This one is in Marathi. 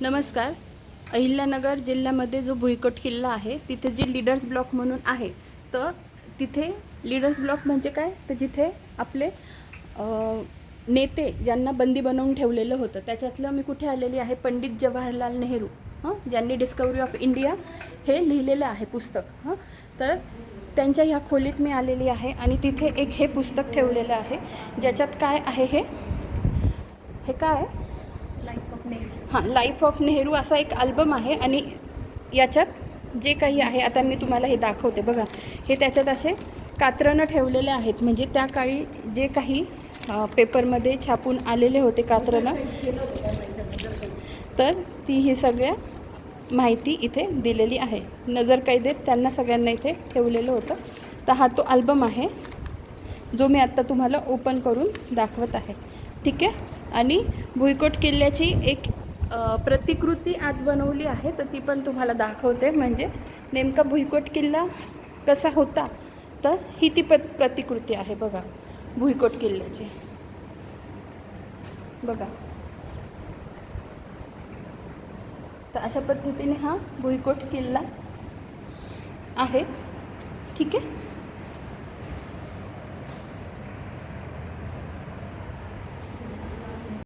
नमस्कार. अहिल्यानगर जिल्ह्यामध्ये जो भुईकोट किल्ला आहे तिथे जी लीडर्स ब्लॉक म्हणून आहे तर तिथे लीडर्स ब्लॉक म्हणजे काय? तर जिथे आपले नेते ज्यांना बंदी बनवून ठेवलेलं होतं त्याच्यातलं मी कुठे आलेली आहे? पंडित जवाहरलाल नेहरू. हां? ज्यांनी डिस्कवरी ऑफ इंडिया हे लिहिलेलं आहे पुस्तक. हां? तर त्यांच्या ह्या खोलीत मी आलेली आहे आणि तिथे एक हे पुस्तक ठेवलेलं आहे ज्याच्यात काय आहे हे? हे काय आहे लाईफ ऑफ नेहरू हां लाईफ ऑफ नेहरू असा एक अल्बम आहे आणि याच्यात जे काही आहे आता मी तुम्हाला हे दाखवते. बघा हे त्याच्यात असे कात्रणं ठेवलेले आहेत. म्हणजे त्या काळी जे काही पेपरमध्ये छापून आलेले होते कात्रणं तर ती ही सगळ्या माहिती इथे दिलेली आहे. नजर कैदेत त्यांना सगळ्यांना इथे ठेवलेलं होतं. तर हा तो अल्बम आहे जो मी आत्ता तुम्हाला ओपन करून दाखवत आहे. ठीक आहे? आणि भुईकोट किल्ल्याची एक प्रतिकृती आत बनवली आहे तर ती पण तुम्हाला दाखवते. म्हणजे नेमका भुईकोट किल्ला कसा होता तर ही ती प प्रतिकृती आहे बघा भुईकोट किल्ल्याची. बघा. तर अशा पद्धतीने हा भुईकोट किल्ला आहे. ठीक आहे?